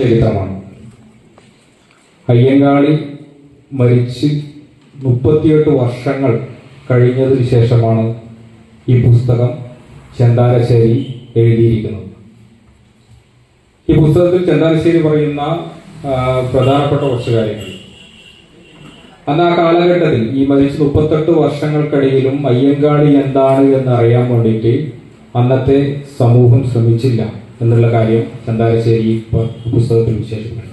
ചരിത്രമാണ് അയ്യങ്കാളി മരിച്ച് മുപ്പത്തിയെട്ട് വർഷങ്ങൾ കഴിഞ്ഞതിന് ശേഷമാണ് ഈ പുസ്തകം ചെന്താരശ്ശേരി എഴുതിയിരിക്കുന്നത്. ഈ പുസ്തകത്തിൽ ചെന്താരശ്ശേരി പറയുന്ന പ്രധാനപ്പെട്ട കുറച്ച് കാര്യങ്ങൾ. അന്ന് ആ കാലഘട്ടത്തിൽ ഈ മരിച്ച് മുപ്പത്തെട്ട് വർഷങ്ങൾക്കിടയിലും അയ്യങ്കാളി എന്താണ് എന്ന് അറിയാൻ വേണ്ടിയിട്ട് അന്നത്തെ സമൂഹം ശ്രമിച്ചില്ല. എന്നുള്ള കാര്യം ചന്താരശ്ശേരി പുസ്തകത്തിൽ വിശേഷിപ്പിക്കുന്നു.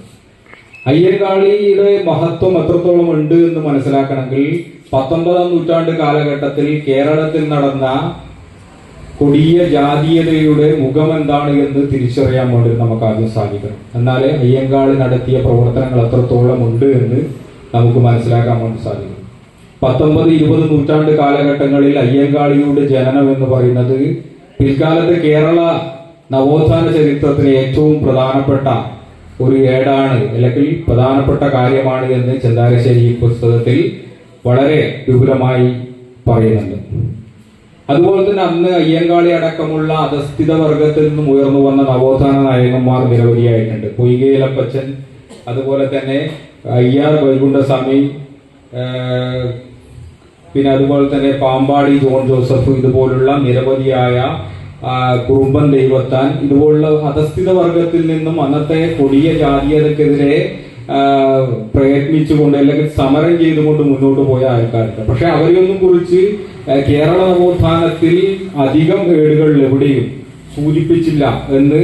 അയ്യങ്കാളിയുടെ മഹത്വം എത്രത്തോളം ഉണ്ട് എന്ന് മനസ്സിലാക്കണമെങ്കിൽ പത്തൊമ്പതാം നൂറ്റാണ്ട് കാലഘട്ടത്തിൽ കേരളത്തിൽ നടന്ന കൊടിയ ജാതീയതയുടെ മുഖം എന്താണ് എന്ന് തിരിച്ചറിയാൻ വേണ്ടി നമുക്ക് ആദ്യം സാധിക്കണം. എന്നാൽ അയ്യങ്കാളി നടത്തിയ പ്രവർത്തനങ്ങൾ എത്രത്തോളം ഉണ്ട് എന്ന് നമുക്ക് മനസ്സിലാക്കാൻ വേണ്ടി സാധിക്കും പത്തൊമ്പത് ഇരുപത് നൂറ്റാണ്ട് കാലഘട്ടങ്ങളിൽ അയ്യങ്കാളിയുടെ ജനനം എന്ന് പറയുന്നത് പിൽക്കാലത്ത് കേരള നവോത്ഥാന ചരിത്രത്തിലെ ഏറ്റവും പ്രധാനപ്പെട്ട ഒരു ഏടാണ് അല്ലെങ്കിൽ പ്രധാനപ്പെട്ട കാര്യമാണ് എന്ന് ചെന്താരശ്ശേരി പുസ്തകത്തിൽ വളരെ വിപുലമായി പറയുന്നുണ്ട്. അതുപോലെ തന്നെ അന്ന് അയ്യങ്കാളി അടക്കമുള്ള അധസ്ഥിത വർഗത്തിൽ നിന്നും ഉയർന്നു വന്ന നവോത്ഥാന നായകന്മാർ നിരവധിയായിട്ടുണ്ട്. പൊയ്കയിലപ്പച്ചൻ അതുപോലെ തന്നെ അയ്യാർ വൈകുണ്ഠസ്വാമി പിന്നെ അതുപോലെ തന്നെ പാമ്പാടി ജോൺ ജോസഫ് ഇതുപോലുള്ള നിരവധിയായ കുറുമ്പൻ ദൈവത്താൻ. ഇതുപോലുള്ള അധസ്ഥിത വർഗത്തിൽ നിന്നും അന്നത്തെ കൊടിയ ജാതീയതക്കെതിരെ പ്രയത്നിച്ചുകൊണ്ട് അല്ലെങ്കിൽ സമരം ചെയ്തുകൊണ്ട് മുന്നോട്ട് പോയ ആൾക്കാരുണ്ട്. പക്ഷെ അവരെയൊന്നും കുറിച്ച് കേരള നവോത്ഥാനത്തിൽ അധികം ഏടുകളിൽ എവിടെയും സൂചിപ്പിച്ചില്ല എന്ന്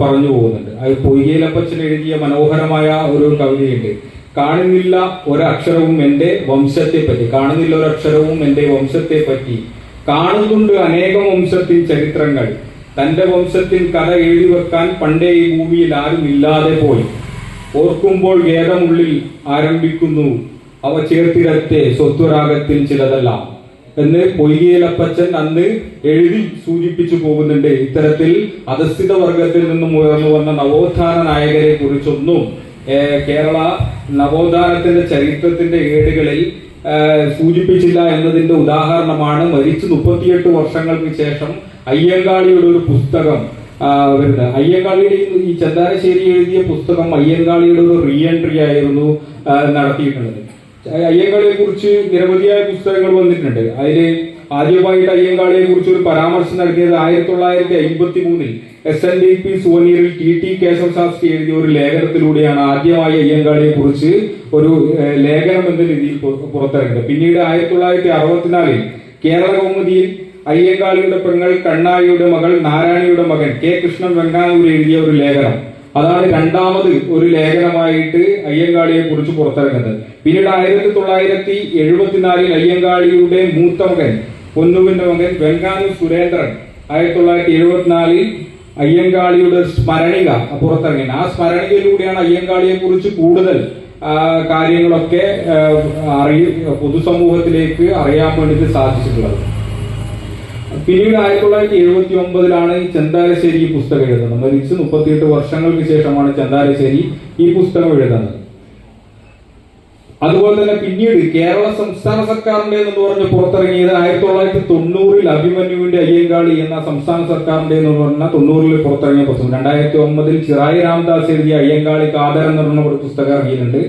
പറഞ്ഞു പോകുന്നുണ്ട്. അത് പൊയ്കയിലപ്പച്ചൻ എഴുതിയ മനോഹരമായ ഒരു കവിതയുണ്ട്. കാണുന്നില്ല ഒരക്ഷരവും എന്റെ വംശത്തെ പറ്റി കാണുന്നില്ല ഒരക്ഷരവും എന്റെ വംശത്തെ പറ്റി കാണുന്നുണ്ട് അനേകം വംശത്തിൻ ചരിത്രങ്ങൾ. തന്റെ വംശത്തിൻ കഥ എഴുതി വെക്കാൻ പണ്ടേ ഈ ഭൂമിയിൽ ആരും ഇല്ലാതെ പോയി. ഓർക്കുമ്പോൾ വേദമുള്ളിൽ ആരംഭിക്കുന്നു അവ ചേർത്തിരത്തെ സ്വത്വരാഗത്തിൽ ചിലതല്ല. എന്ന് പൊയ്യേലപ്പച്ചൻ അന്ന് എഴുതി സൂചിപ്പിച്ചു പോകുന്നുണ്ട്. ഇത്തരത്തിൽ അധസ്ഥിത വർഗത്തിൽ നിന്നും ഉയർന്നു വന്ന നവോത്ഥാന നായകരെ കുറിച്ചൊന്നും കേരള നവോത്ഥാനത്തിന്റെ ചരിത്രത്തിന്റെ ഏടുകളിൽ സൂചിപ്പിച്ചില്ല എന്നതിന്റെ ഉദാഹരണമാണ് മരിച്ചു മുപ്പത്തിയെട്ട് വർഷങ്ങൾക്ക് ശേഷം അയ്യങ്കാളിയുടെ ഒരു പുസ്തകം വരുന്നത്. അയ്യങ്കാളിയുടെ ഈ- ചന്ദാരശ്ശേരി എഴുതിയ പുസ്തകം അയ്യങ്കാളിയുടെ ഒരു റീ എൻട്രി ആയിരുന്നു നടത്തിയിട്ടുള്ളത്. അയ്യങ്കാളിയെ കുറിച്ച് നിരവധിയായ പുസ്തകങ്ങൾ വന്നിട്ടുണ്ട്. അതിൽ ആദ്യമായിട്ട് അയ്യങ്കാളിയെ കുറിച്ച് ഒരു പരാമർശം നടത്തിയത് ആയിരത്തി തൊള്ളായിരത്തി അമ്പത്തി മൂന്നിൽ എസ് എൻ ഡി പി സുവനീറിൽ ടി ടി കേശവ ശാസ്ത്രി എഴുതിയ ഒരു ലേഖനത്തിലൂടെയാണ് ആദ്യമായി അയ്യങ്കാളിയെ കുറിച്ച് ഒരു ലേഖനം എന്ന രീതിയിൽ പുറത്തിറങ്ങിയത്. പിന്നീട് ആയിരത്തി തൊള്ളായിരത്തി അറുപത്തിനാലിൽ കേരള കൗമുദിയിൽ അയ്യങ്കാളിയുടെ പെങ്ങൾ കണ്ണായിയുടെ മകൾ നാരായണിയുടെ മകൻ കെ കൃഷ്ണൻ വെങ്കാനൂർ എഴുതിയ ഒരു ലേഖനം. അതാണ് രണ്ടാമത് ഒരു ലേഖനമായിട്ട് അയ്യങ്കാളിയെ കുറിച്ച് പുറത്തിറങ്ങുന്നത്. പിന്നീട് ആയിരത്തി തൊള്ളായിരത്തി എഴുപത്തിനാലിൽ അയ്യങ്കാളിയുടെ മൂത്ത മകൻ പൊന്നുവിന്റെ മകൻ വെങ്കാനു സുരേന്ദ്രൻ ആയിരത്തി തൊള്ളായിരത്തി എഴുപത്തിനാലിൽ അയ്യങ്കാളിയുടെ സ്മരണിക പുറത്തിറങ്ങി ആ സ്മരണികയിലൂടെയാണ് അയ്യങ്കാളിയെ കുറിച്ച് കൂടുതൽ കാര്യങ്ങളൊക്കെ അറിയ പൊതുസമൂഹത്തിലേക്ക് അറിയാൻ വേണ്ടിയിട്ട് സാധിച്ചിട്ടുള്ളത്. പിന്നീട് ആയിരത്തി തൊള്ളായിരത്തി എഴുപത്തി ഒമ്പതിലാണ് ചെന്താരശ്ശേരി ഈ പുസ്തകം എഴുതുന്നത്. മരിച്ച് മുപ്പത്തിയെട്ട് വർഷങ്ങൾക്ക് ശേഷമാണ് ചെന്താരശ്ശേരി ഈ പുസ്തകം എഴുതുന്നത്. അതുപോലെ തന്നെ പിന്നീട് കേരള സംസ്ഥാന സർക്കാരിന്റെ എന്ന് പറഞ്ഞ് പുറത്തിറങ്ങിയത് ആയിരത്തി തൊള്ളായിരത്തി തൊണ്ണൂറിൽ അഭിമന്യുവിന്റെ അയ്യങ്കാളി എന്ന സംസ്ഥാന സർക്കാരിന്റെ എന്ന് പറഞ്ഞ തൊണ്ണൂറിൽ പുറത്തിറങ്ങിയ പുസ്തകം. രണ്ടായിരത്തി ഒമ്പതിൽ ചിറായി രാംദാസ് എഴുതിയ അയ്യങ്കാളി കാതർ എന്ന് പറഞ്ഞ ഒരു പുസ്തകം ഇറങ്ങിയിട്ടുണ്ട്.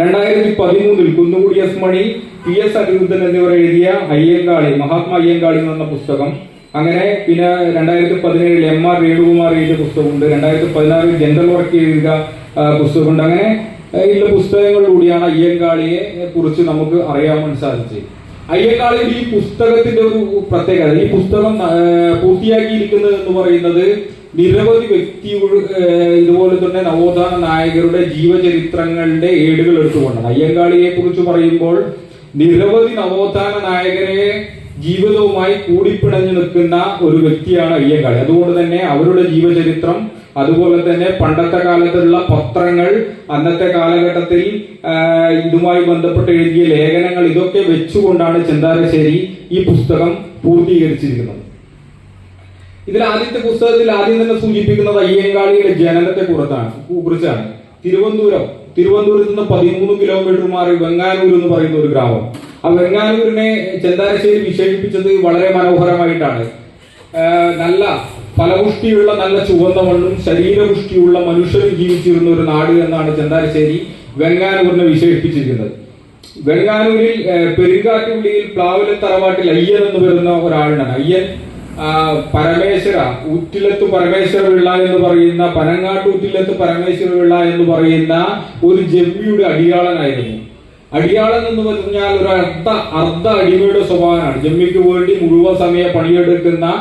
രണ്ടായിരത്തി പതിമൂന്നിൽ Kunnukudi S Mani P S Aniruddhan എന്നിവർ എഴുതിയ അയ്യങ്കാളി മഹാത്മാ അയ്യങ്കാളി എന്ന് പറഞ്ഞ പുസ്തകം. അങ്ങനെ പിന്നെ രണ്ടായിരത്തി പതിനേഴിൽ എം ആർ വേണുകുമാർ എഴുതിയ പുസ്തകമുണ്ട്. രണ്ടായിരത്തി പതിനാറിൽ ജനറൽ വർക്ക് എഴുതിയ പുസ്തകമുണ്ട്. അങ്ങനെ ഉള്ള പുസ്തകങ്ങളിലൂടെയാണ് അയ്യങ്കാളിയെ കുറിച്ച് നമുക്ക് അറിയാൻ വേണ്ടി സാധിച്ചത്. അയ്യങ്കാളിയുടെ ഈ പുസ്തകത്തിന്റെ ഒരു പ്രത്യേകത ഈ പുസ്തകം പൂർത്തിയാക്കിയിരിക്കുന്നത് എന്ന് പറയുന്നത് നിരവധി വ്യക്തി ഇതുപോലെ തന്നെ നവോത്ഥാന നായകരുടെ ജീവചരിത്രങ്ങളുടെ ഏടുകൾ എടുത്തുകൊണ്ടാണ്. അയ്യങ്കാളിയെ കുറിച്ച് പറയുമ്പോൾ നിരവധി നവോത്ഥാന നായകരെ ജീവിതവുമായി കൂടിപ്പിണഞ്ഞു നിൽക്കുന്ന ഒരു വ്യക്തിയാണ് അയ്യങ്കാളി. അതുകൊണ്ട് തന്നെ അവരുടെ ജീവചരിത്രം അതുപോലെ തന്നെ പണ്ടത്തെ കാലത്തുള്ള പത്രങ്ങൾ അന്നത്തെ കാലഘട്ടത്തിൽ ഇതുമായി ബന്ധപ്പെട്ട് എഴുതിയ ലേഖനങ്ങൾ ഇതൊക്കെ വെച്ചുകൊണ്ടാണ് ചെന്താരശ്ശേരി ഈ പുസ്തകം പൂർത്തീകരിച്ചിരിക്കുന്നത്. ഇതിൽ ആദ്യത്തെ പുസ്തകത്തിൽ ആദ്യം തന്നെ സൂചിപ്പിക്കുന്നത് അയ്യങ്കാളിയുടെ ജനനത്തെ കുറിച്ചാണ് കുറിച്ചാണ്. തിരുവനന്തപുരം തിരുവനന്തപുരത്ത് നിന്ന് പതിമൂന്ന് കിലോമീറ്റർ മാറി വെങ്ങാനൂർ എന്ന് പറയുന്ന ഒരു ഗ്രാമം. ആ വെങ്ങാനൂരിനെ ചെന്താരശ്ശേരി വിശേഷിപ്പിച്ചത് വളരെ മനോഹരമായിട്ടാണ്. നല്ല ഫലപുഷ്ടിയുള്ള നല്ല ചുവന്ന മണ്ണും ശരീരപുഷ്ടിയുള്ള മനുഷ്യരും ജീവിച്ചിരുന്ന ഒരു നാട് എന്നാണ് ചെന്താരശ്ശേരി വെങ്ങാനൂരിനെ വിശേഷിപ്പിച്ചിരിക്കുന്നത്. വെങ്ങാനൂരിൽ പെരുങ്കാറ്റുള്ളിയിൽ പ്ലാവിലെ തറവാട്ടിൽ അയ്യൻ എന്ന് വരുന്ന ഒരാളുണ്ട് അയ്യൻ പരമേശ്വര ഊറ്റിലത്ത് പരമേശ്വര പിള്ള എന്ന് പറയുന്ന പനങ്ങാട്ട് ഊറ്റിലത്ത് പരമേശ്വര പിള്ള എന്ന് പറയുന്ന ഒരു ജമ്മിയുടെ അടിയാളനായിരുന്നു. അടിയാളൻ എന്ന് പറഞ്ഞാൽ ഒരു അർദ്ധ അർദ്ധ അടിമയുടെ സ്വഭാവമാണ്. ജമ്മിക്ക് വേണ്ടി മുഴുവൻ സമയം പണിയെടുക്കുന്ന